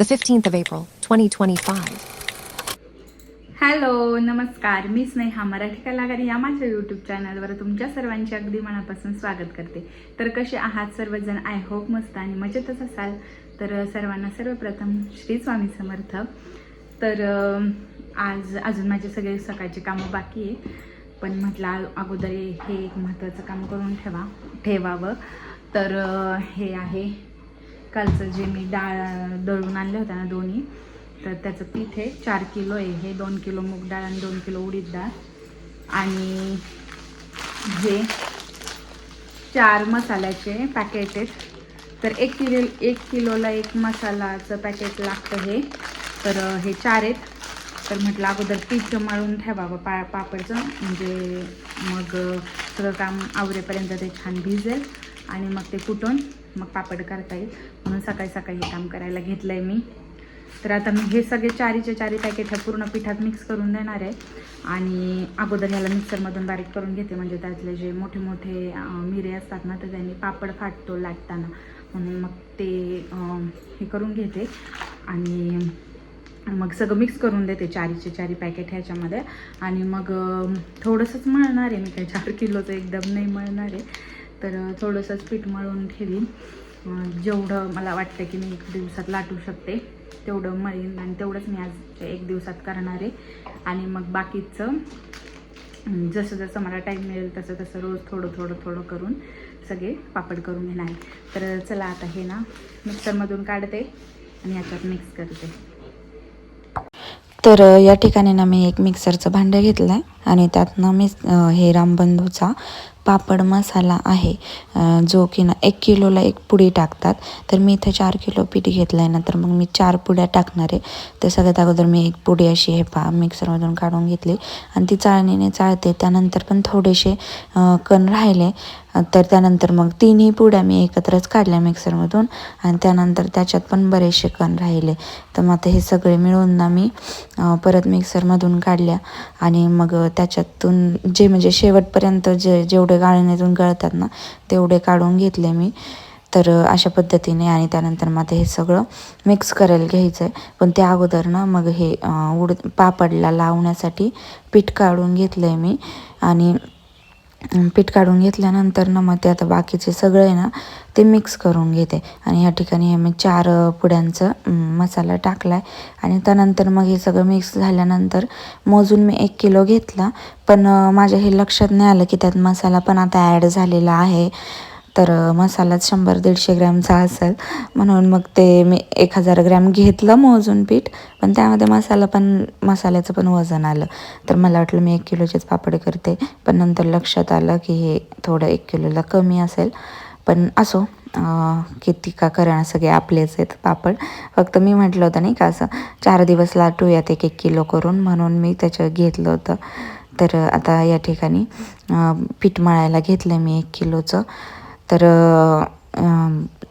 the 15th of April, 2025. Hello नमस्कार. मी स्नेहा मराठी कलाकार या माझ्या यूट्यूब चॅनलवर तुमच्या सर्वांचे अगदी मनापासून स्वागत करते. तर कसे आहात सर्वजण? आय होप मस्त आणि मजेतच असाल. तर सर्वांना सर्वप्रथम श्री स्वामी समर्थ. तर आज अजून माझे सगळे सकाळचे कामं बाकी आहे. पण म्हटलं अगोदर हे एक महत्त्वाचं काम करून ठेवा ठेवावं. तर हे आहे कालचं जे मी डाळ दळून आणले होत्या ना दोन्ही तर त्याचं पीठ आहे चार किलो आहे हे दोन किलो मूग डाळ आणि दोन किलो उडीद डाळ. आणि हे चार मसाल्याचे पॅकेट आहेत. तर एक किलो एक किलोला एक मसालाचं पॅकेट लागतं हे. तर हे चार आहेत. तर म्हटलं अगोदर पीठ मळून ठेवावं पा पापडचं. म्हणजे मग सगळं काम आवरेपर्यंत ते छान भिजेल. आणि मग ते कुटून मग पापड करता येईल. म्हणून सकाळी सकाळी हे काम करायला घेतलं आहे मी. तर आता मी हे सगळे चारीचे चारी पॅकेट ह्या पूर्ण पिठात मिक्स करून देणार आहे. आणि अगोदर ह्याला मिक्सरमधून बारीक करून घेते. म्हणजे त्यातले जे मोठे मोठे मिरे असतात ना तर त्यांनी पापड फाटतो लाटताना. म्हणून मग ते हे करून घेते. आणि मग सगळं मिक्स करून देते चारीचे चारी पॅकेट ह्याच्यामध्ये. आणि मग थोडंसंच मळणार आहे मी. काय चार किलोचं एकदम नाही मळणार आहे. तर थोडंसंच पीठ मळून ठेवीन जेवढं मला वाटतं की मी एक दिवसात लाटू शकते तेवढं मळीन आणि तेवढंच मी आज एक दिवसात करणार आहे. आणि मग बाकीचं जसं जसं मला टाईम मिळेल तसं तसं रोज थोडं थोडं थोडं करून सगळे पापड करून घेणार तर चला आता हे ना मिक्सरमधून काढते आणि याच्यात मिक्स करते. तर या ठिकाणी ना मी एक मिक्सरचं भांडं घेतलं आहे आणि त्यात ना मी हे रामबंधूचा पापड मसाला आहे. जो की ना एक किलोला एक पुडी टाकतात. तर मी इथं चार किलो पीठ घेतलं आहे ना तर मग मी चार पुड्या टाकणार आहे. तर सगळ्यात अगोदर मी एक पुडी अशी हे पा मिक्सरमधून काढून घेतली. आणि ती चाळणीने चाळते त्यानंतर पण थोडेसे कण राहिले. तर त्यानंतर मग तिन्ही पुड्या मी एकत्रच काढल्या मिक्सरमधून आणि त्यानंतर त्याच्यात पण बरेचसे कण राहिले. तर मग आता हे सगळे मिळून ना मी परत मिक्सरमधून काढल्या. आणि मग त्याच्यातून जे म्हणजे शेवटपर्यंत जे जेवढे गाळणीतून गळतात ना तेवढे काढून घेतले मी. तर अशा पद्धतीने आणि त्यानंतर मग आता हे सगळं मिक्स करायला घ्यायचं आहे पण त्या अगोदर ना मग हे उड पापडला लावण्यासाठी पीठ काढून घेतलं आहे मी. आणि पीठ काढून घेतल्यानंतर ना मग ते आता बाकीचे सगळे आहे ना ते मिक्स करून घेते. आणि या ठिकाणी मी चार पुड्यांचं मसाला टाकला आहे आणि त्यानंतर मग हे सगळं मिक्स झाल्यानंतर मोजून मी एक किलो घेतला. पण माझ्या हे लक्षात नाही आलं की त्यात मसाला पण आता ॲड झालेला आहे. तर मसालाच शंभर दीडशे ग्रॅमचा असेल. म्हणून मग ते मी एक हजार ग्रॅम घेतलं मोजून पीठ पण त्यामध्ये मसाला पण मसाल्याचं पण वजन आलं. तर मला वाटलं मी एक किलोचेच पापड करते पण नंतर लक्षात आलं की हे थोडं एक किलोला कमी असेल. पण असो किती का करणं सगळे आपलेच आहेत पापड. फक्त मी म्हटलं होतं नाही का असं चार दिवस लाटूयात एक एक किलो करून म्हणून मी त्याचं घेतलं होतं. तर आता या ठिकाणी पीठ मळायला घेतलं मी एक किलोचं. तर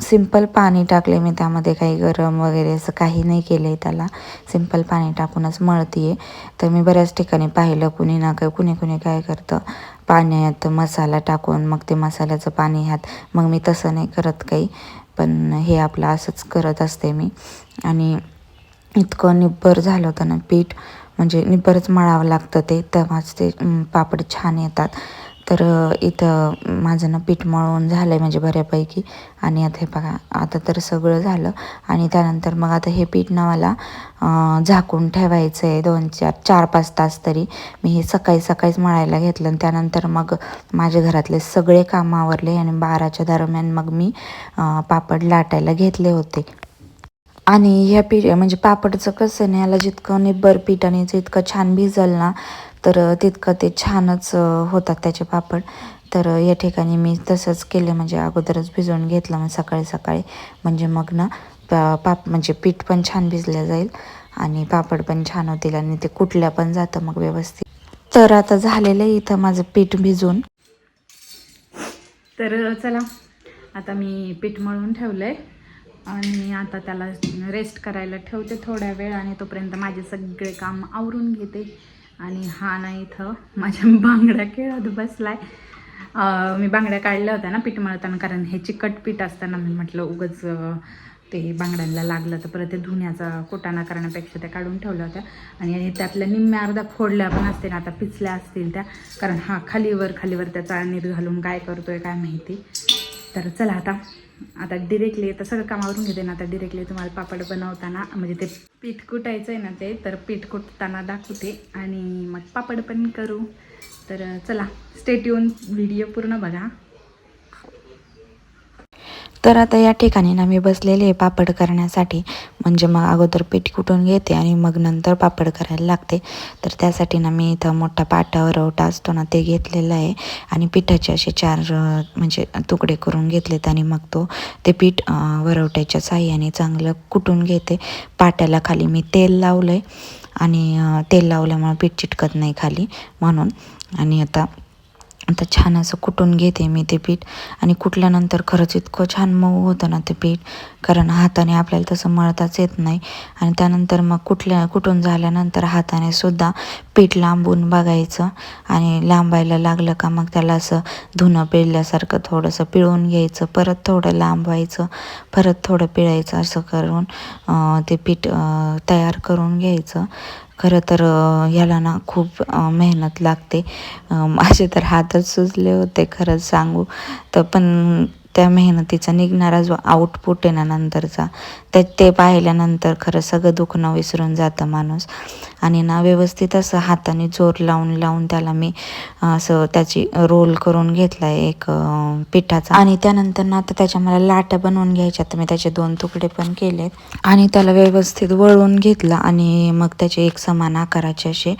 सिंपल पाणी टाकले मी त्यामध्ये काही गरम वगैरे असं काही नाही केलं आहे त्याला. सिंपल पाणी टाकूनच मळती आहे तर मी बऱ्याच ठिकाणी पाहिलं कुणी ना काय कुणी कुणी काय करतं पाण्यात मसाला टाकून मग ते मसाल्याचं पाणी ह्यात मग मी तसं नाही करत काही. पण हे आपलं असंच करत असते मी. आणि इतकं निब्बर झालं होतं ना पीठ म्हणजे निब्बरच मळावं लागतं ते तेव्हाच ते पापड छान येतात. तर इथं माझं ना पीठ मळून झालं आहे म्हणजे बऱ्यापैकी. आणि आता हे बघा आता तर सगळं झालं. आणि त्यानंतर मग आता हे पीठ ना मला झाकून ठेवायचं आहे दोन चार चार पाच तास तरी. मी हे सकाळी सकाळीच मळायला घेतलं आणि त्यानंतर मग माझ्या घरातले सगळे कामं आवरले आणि बाराच्या दरम्यान मग मी पापड लाटायला घेतले होते. आणि ह्या पीठ म्हणजे पापडचं कसं नाही याला जितकं निब्बर पीठ आणि जितकं छान भिजल ना तर तितकं ते छानच होतात त्याचे पापड. तर या ठिकाणी मी तसंच केलं. म्हणजे अगोदरच भिजवून घेतलं. मग सकाळी सकाळी म्हणजे मग ना पाप म्हणजे पीठ पण छान भिजलं जाईल आणि पापड पण छान होतील आणि ते कुठल्या पण जातं मग व्यवस्थित. तर आता झालेलं आहे इथं माझं पीठ भिजून. तर चला. आता मी पीठ मळून ठेवलं आहे आणि आता त्याला रेस्ट करायला ठेवते थोड्या वेळ आणि तोपर्यंत माझे सगळे काम आवरून घेते. आणि हा नाही इथं माझ्या बांगड्या खेळत बसलाय. मी बांगड्या काढल्या होत्या ना पीठ मळताना कारण हे चिकट पीठ असताना मी म्हटलं उगच ते बांगड्यांना लागलं तर परत ते धुण्याचा कोटाणा करण्यापेक्षा त्या काढून ठेवल्या होत्या. आणि त्यातल्या निम्म्या अर्धा फोडल्या पण असतील आता पिचल्या असतील त्या. कारण हा खालीवर खालीवर त्याचा नीर घालून काय करतोय काय माहिती. तर चला आता आता डिरेक्टली आता सगळं कामावरून घेते ना आता डिरेक्टली तुम्हाला पापड बनवताना म्हणजे ते पीठ कुटायचं आहे ना ते तर पीठ कुटताना दाखवते आणि मग पापड पण करू. तर चला स्टेट येऊन व्हिडिओ पूर्ण बघा. तर आता या ठिकाणी ना मी बसलेले आहे पापड करण्यासाठी. म्हणजे मग अगोदर पीठ कुटून घेते आणि मग नंतर पापड करायला लागते. तर त्यासाठी ना मी इथं मोठा पाटा वरवटा असतो ना ते घेतलेला आहे. आणि पिठाचे असे चार म्हणजे तुकडे करून घेतलेत आणि मग तो ते पीठ वरवट्याच्या साह्याने चांगलं कुटून घेते. पाट्याला खाली मी तेल लावलं आहे आणि तेल लावल्यामुळे पीठ चिटकत नाही खाली म्हणून. आणि आता आता छान असं कुटून घेते मी ते पीठ. आणि कुटल्यानंतर खरंच इतकं छान मऊ होतं ना ते पीठ. कारण हाताने आपल्याला तसं मळताच येत नाही. आणि त्यानंतर मग कुठल्या कुटून झाल्यानंतर हाताने सुद्धा पीठ लांबून बघायचं. आणि लांबायला लागलं का मग त्याला असं धुणं पिळल्यासारखं थोडंसं पिळून घ्यायचं. परत थोडं लांबवायचं. परत थोडं पिळायचं असं करून ते पीठ तयार करून घ्यायचं. खरं तर ह्याला ना खूप मेहनत लागते. माझे तर हातच सुजले होते खरंच सांगू. तर पण त्या मेहनतीचा निघणारा जो आउटपुट आहे ना नंतरचा ते ते पाहिल्यानंतर खरं सगळं दुखणं विसरून जातं माणूस. आणि ना व्यवस्थित असं हाताने जोर लावून लावून त्याला मी असं त्याची रोल करून घेतला आहे एक पिठाचा. आणि त्यानंतर ना आता त्याच्या मला लाट्या बनवून घ्यायच्या तर मी त्याचे दोन तुकडे पण केलेत. आणि त्याला व्यवस्थित वळून घेतलं आणि मग त्याचे एक समान आकाराचे असे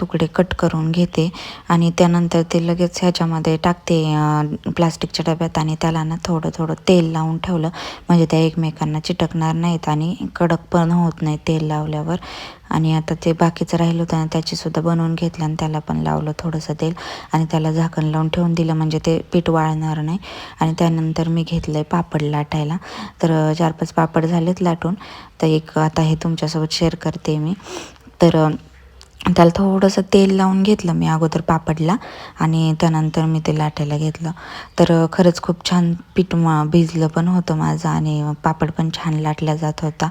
तुकडे कट करून घेते. आणि त्यानंतर ते लगेच ह्याच्यामध्ये टाकते प्लास्टिकच्या डब्यात. आणि त्याला ना थोडं थोडं तेल लावून ठेवलं. म्हणजे त्या एकमेकांना चिटकणार नाहीत आणि कडक पण होत नाही तेल लावल्यावर. आणि आता ते बाकीचं राहिलं होतं ना त्याचीसुद्धा बनवून घेतलं आणि त्याला पण लावलं थोडंसं तेल. आणि त्याला झाकण लावून ठेवून दिलं म्हणजे ते पीठ वाळणार नाही. आणि त्यानंतर मी घेतलं आहे पापड लाटायला. तर चार पाच पापड झालेत लाटून. तर एक आता हे तुमच्यासोबत शेअर करते मी. तर त्याला थोडंसं तेल लावून घेतलं मी अगोदर पापडला आणि त्यानंतर मी ते लाटायला घेतलं. तर खरंच खूप छान पीठ म भिजलं पण होतं माझं आणि पापड पण छान लाटला जात होता.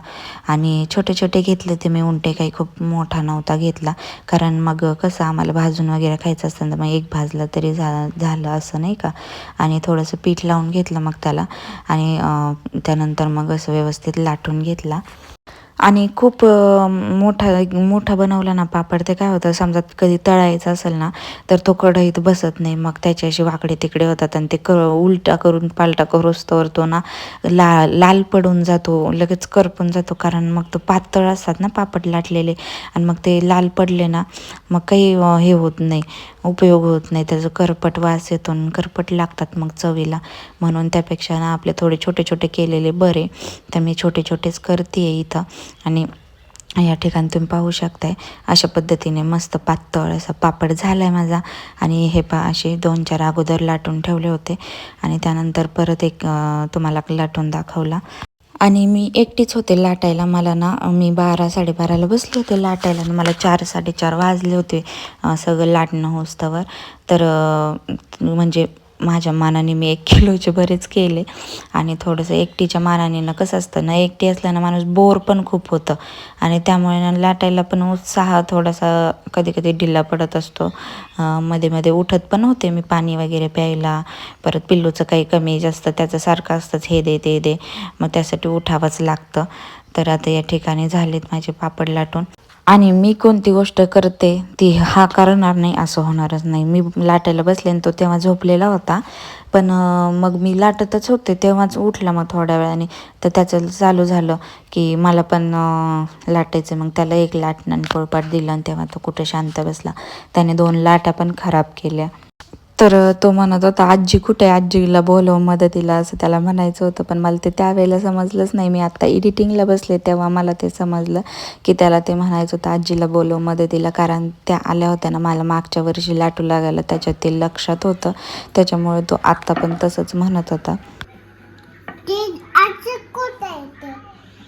आणि छोटे छोटे घेतले ते मी उंटे काही खूप मोठा नव्हता घेतला. कारण मग कसं आम्हाला भाजून वगैरे खायचं असतं तर मग एक भाजलं तरी झा झालं असं नाही का? आणि थोडंसं पीठ लावून घेतलं मग त्याला. आणि त्यानंतर मग असं व्यवस्थित लाटून घेतला. आणि खूप मोठा मोठा बनवला ना पापड. ते काय होतं समजा कधी तळायचं असेल ना तर तो कढईत बसत नाही. मग त्याचे असे वाकडे तिकडे होतात आणि ते क उलटा करून पालटा करूस तर तो ना ला लाल पडून जातो. लगेच करपून जातो कारण मग तो पातळ असतात ना पापड लाटलेले. आणि मग ते लाल पडले ना मग काही हे होत नाही. उपयोग होत नाही. त्याचं करपट वास येतो करपट लागतात मग चवीला. म्हणून त्यापेक्षा ना आपले थोडे छोटे छोटे केलेले बरे. तर मी छोटे छोटेच करते इथं. आणि या ठिकाणी तुम्ही पाहू शकताय अशा पद्धतीने मस्त पातळ असा पापड झाला आहे माझा. आणि हे पा असे दोन चार अगोदर लाटून ठेवले होते. आणि त्यानंतर परत एक तुम्हाला लाटून दाखवला. आणि मी एकटीच होते लाटायला. मला ना मी बारा साडेबाराला बसले होते लाटायला आणि मला चार साडेचार वाजले होते सगळं लाटणं होस्तवर. तर म्हणजे माझ्या मानाने मी एक किलोचे बरेच केले. आणि थोडंसं एकटीच्या मानाने ना कसं असतं ना एकटी असल्यानं माणूस बोर पण खूप होतं. आणि त्यामुळे ना लाटायला पण उत्साह थोडासा कधी कधी ढिल्ला पडत असतो. मध्ये मध्ये उठत पण होते मी पाणी वगैरे प्यायला. परत पिल्लूचं काही कमी जास्त त्याचं सारखं असतंच हे दे ते दे. मग त्यासाठी उठावंच लागतं. तर आता या ठिकाणी झालेत माझे पापड लाटून. आणि मी कोणती गोष्ट करते ती हा करणार नाही असं होणारच नाही. मी लाटायला बसले आणि तो तेव्हा झोपलेला होता. पण मग मी लाटतच होते तेव्हाच उठला मग थोड्या वेळाने. तर त्याचं चालू झालं की मला पण लाटायचं. मग त्याला एक लाटणं आणि पोळपाट दिलं आणि तेव्हा तो कुठे शांत बसला. त्याने दोन लाटा पण खराब केल्या. तर तो म्हणत होता आजी कुठे आहे? आजीला बोलव मदतीला असं त्याला म्हणायचं होतं. पण मला ते त्यावेळेला समजलंच नाही. मी आत्ता एडिटिंगला बसले तेव्हा मला ते समजलं की त्याला ते म्हणायचं होतं आजीला बोलव मदतीला कारण त्या आल्या होत्या ना मला मागच्या वर्षी लाटू लागायला त्याच्यात ते लक्षात होतं. त्याच्यामुळे तो आत्ता पण तसंच म्हणत होता. ते आजी कुठे आहे ते?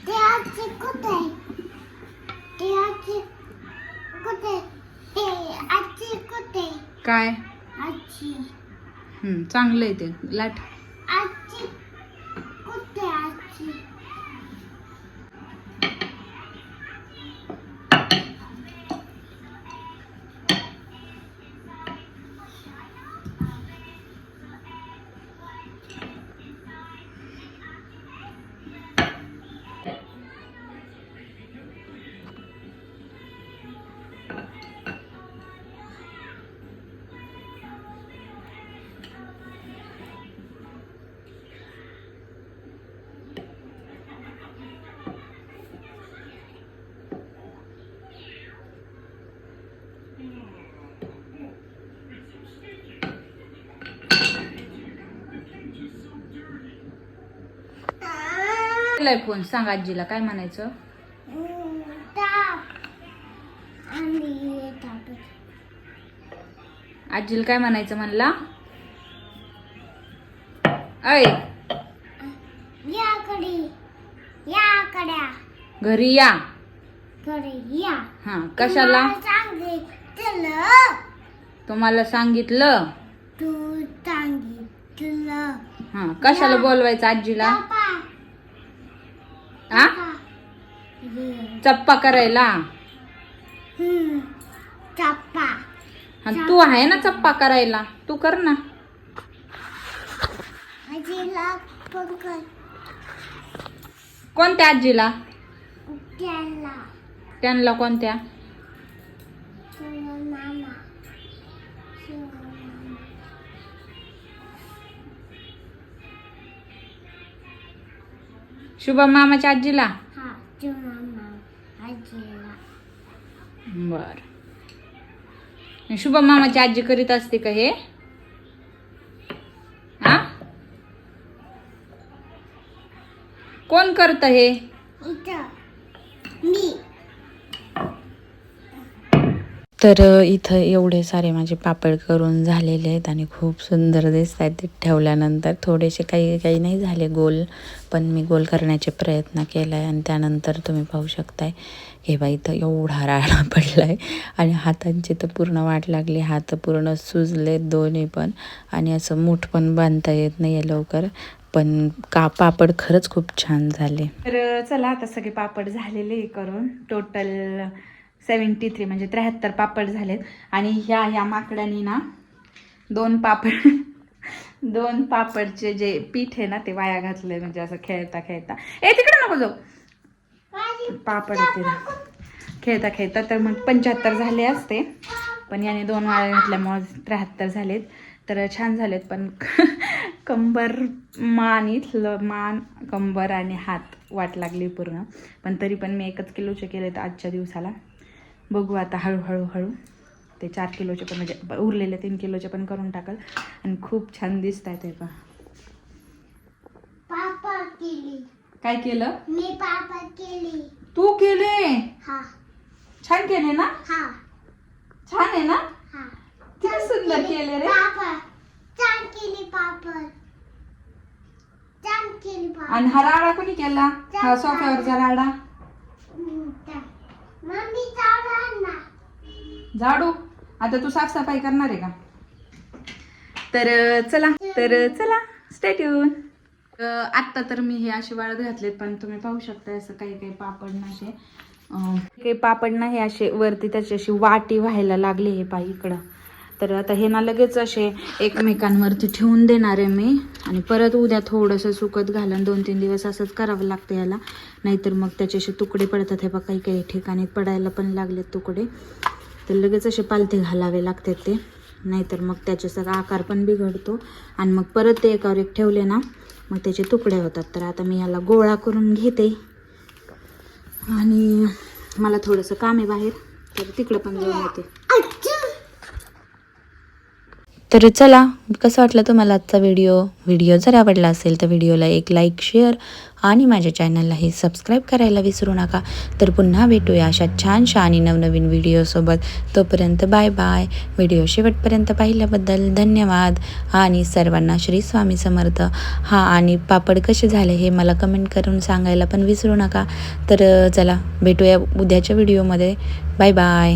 ते आजी कुठे आहे? ते आजी कुठे ते आजी कुठे काय? हम्म चांगलं आहे ते लाट आजी कुठे आजी केलाय फोन सांग आजीला काय म्हणायचं? आजीला काय म्हणायचं म्हणला? ऐ! घरी या. हा कशाला? तुम्हाला सांगितलं. तू सांगितलं. हा कशाला बोलवायचं आजीला? चप्पा करायला. चप्पा. हा तू आहे ना चप्पा करायला. तू कर ना. आजीला कोणत्या आजीला? त्यांना. कोणत्या? शुभम मामाच्या आजीला? बर. शुभम मामाची आजी करीत असते का हे? हा? कोण करत हे? मी. तर इथं एवढे सारे माझे पापड करून झालेले आहेत आणि खूप सुंदर दिसत आहेत ते ठेवल्यानंतर. थोडेसे काही काही नाही झाले गोल पण मी गोल करण्याचे प्रयत्न केला आहे आणि त्यानंतर तुम्ही पाहू शकताय. हे बा इथं एवढा राडा पडला आहे आणि हातांची तर पूर्ण वाट लागली. हात पूर्ण सुजले दोन्ही पण आणि असं मूठ पण बांधता येत नाही आहे लवकर. पण का पापड खरंच खूप छान झाले. तर चला आता सगळे पापड झालेले करून. टोटल सेवन्टी थ्री म्हणजे त्र्याहत्तर पापड झालेत. आणि ह्या ह्या माकड्यांनी ना दोन पापड दोन पापडचे जे पीठ आहे ना ते वाया घातले म्हणजे असं खेळता खेळता. ए तिकडे नको जाऊ. पापड येते ना. खेळता खेळता. तर मग पंच्याहत्तर झाले असते. पण याने दोन वाळ्या घातल्यामुळे त्र्याहत्तर झालेत. तर छान झालेत पण कंबर मान इथलं मान कंबर आणि हात वाट लागली पूर्ण. पण तरी पण मी एकच किलोचे केलेत आजच्या दिवसाला. बघू आता हळूहळू हळू. ते चार किलोचे पण म्हणजे उरलेले तीन किलोचे पण करून टाकल. आणि खूप छान दिसत आहे ते पण केली. काय केलं? मी पापा केली. तू केले? हा. छान केले ना? हा. छान आहे ना? हा. किती सुंदर केले. रे. पापा. छान केली छान आणि हा राडा कोणी केला? हा सोफ्यावरचा राडा. झाडू आता तू साफसफाई करणार आहे का? तर चला. तर चला. स्टेट्यून आत्ता तर मी हे असे वाळत घातलेत पण तुम्ही पाहू शकता असं काही काही पापड नाही असे काही पापड नाही असे वरती त्याची अशी वाटी व्हायला लागली हे पाय इकडं. तर आता हे ना लगेच असे एकमेकांवरती ठेवून देणार आहे मी. आणि परत उद्या थोडंसं सुकत घालून दोन तीन दिवस असंच करावं लागतं याला. नाहीतर मग त्याचे असे तुकडे पडतात हे बघा काही काही ठिकाणी पडायला पण लागलेत तुकडे. तर लगेच असे पालथे घालावे लागतात ते. नाहीतर मग त्याचे सगळा आकार पण बिघडतो. आणि मग परत ते एकावर एक ठेवले ना मग त्याचे तुकडे होतात. तर आता मी याला गोळा करून घेते. आणि मला थोडंसं काम आहे बाहेर. तर तिकडं पण जाऊन येते. तर चला कसं वाटलं तुम्हाला आजचा व्हिडिओ व्हिडिओ जर आवडला असेल तर व्हिडिओला एक लाईक शेअर आणि माझ्या चॅनललाही सबस्क्राईब करायला विसरू नका. तर पुन्हा भेटूया अशा छानशा आणि नवनवीन व्हिडिओसोबत तोपर्यंत बाय बाय व्हिडिओ शेवटपर्यंत पाहिल्याबद्दल धन्यवाद. आणि सर्वांना श्री स्वामी समर्थ. हा आणि पापड कसे झाले हे मला कमेंट करून सांगायला पण विसरू नका. तर चला भेटूया उद्याच्या व्हिडिओमध्ये बाय बाय